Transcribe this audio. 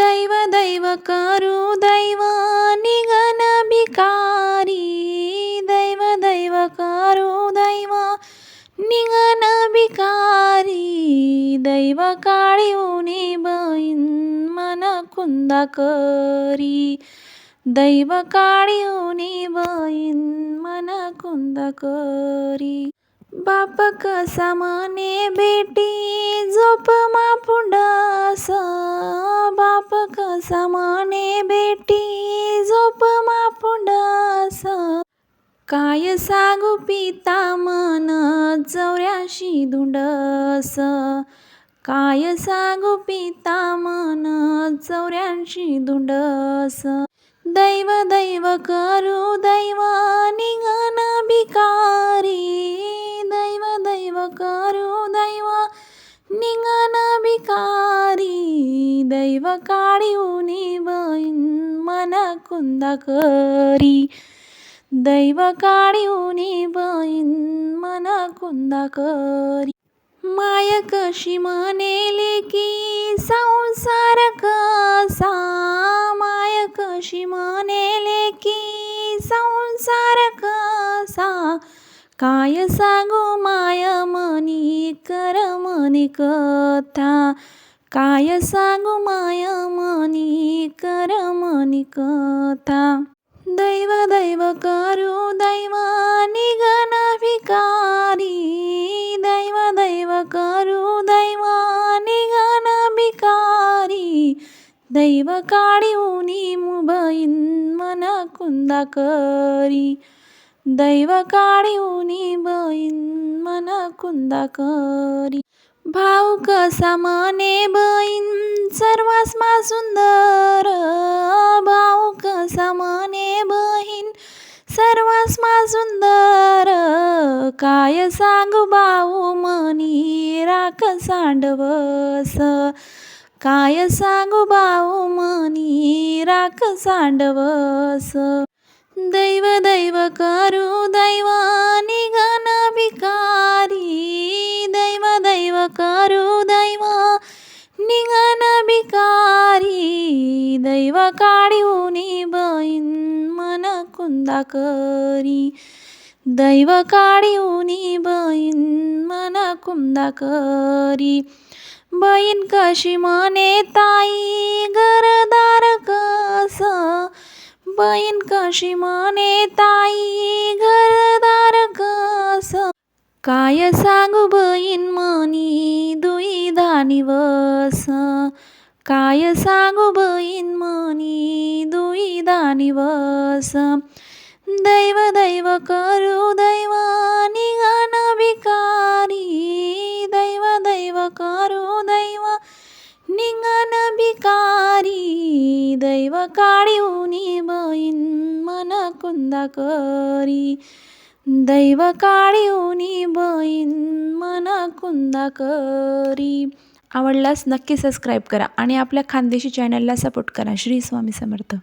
दैव दैव करू दैव निघन भिकारी दैव दैव करू दैव निघन भिकारी दैव काळी उनी बहीण मन कुंदा करी दैव काळी उनी बहीण मन कुंदा करी बाप कसा मने बेटी झोप मा पुंडासा समाने बेटी झोप मा काय सागू पिता मन चौऱ्याशी धुंडस. काय सागू पिता मन चौऱ्याशी धुंडस. दैव दैव करू दैव निघन भिकारी. दैव दैव करू दैव निघन दैव काळी उनी बहीण मन कुंदा करी दैव काळी उनी बहीण मन कुंदा करी माय कशी म्हणेली की संसार कसा माय कशी म्हणेले की संसार कसा काय सांगू माय मनी कर मनी कथा काय सांगू माया मनी कर मनी कथा दैव दैव करू दैवानी निघन भिकारी. दैव दैव करू दैवानी निघन भिकारी. दैव काळी उनी मुबईन मन कुंदा करी दैव काळी उनी बईन मन कुंदा करी भाऊ कसा मने बहीण? सर्वास्मा सुंदर. भाऊ कसा मने बहीण? सर्वास्मा सुंदर. काय सांगू भाऊ मनी राख सांडवस. काय सांगू भाऊ मनी राख सांडवस. दैव दैव करू दैव करू दैव निघन भिकारी दैव काळी उनी बहीण मन कुंदा करी दैव काळी उनी बहीण मन कुंदा करी बहीण कशी म्हणे ताई घरदार कस? बहीण कशी म्हणे ताई घरदार कस काय सांगू बहीण मनी दुई निवस. काय सांगू बहीण मनी दुई निवस. दैव दैव करू दैव निघन भिकारी. दैव दैव करू दैव निघन भिकारी. दैव काळी उनी बहीण मन कुंदा करी. दैव काळी उनी बहीण मन कुंदा करी. आवडल्यास नक्की सबस्क्राईब करा आणि आपल्या खानदेशी चॅनलला सपोर्ट करा. श्री स्वामी समर्थ.